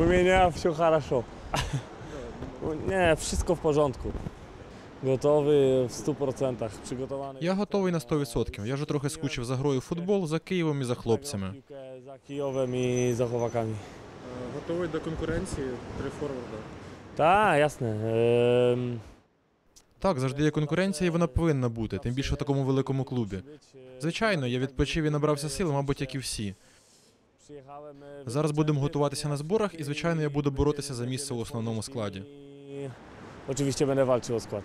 U mnie все хорошо. Nie, wszystko w porządku. Gotowy w 100%, przygotowany. Я готовий на 100%. Я вже трохи скучив за грою в футбол, за Києвом і за хлопцями. Kijowem i za chłopakami. Е, Готовий до конкуренції три форварда. Tak, jasne. Ем, Так, завжди є конкуренція, і вона повинна бути, тим більше в такому великому клубі. Звичайно, я відпочив і набрався сил, мабуть, як і всі. Зараз будемо готуватися на зборах, і звичайно, я буду боротися за місце у основному складі. Очевидно, мене o skład.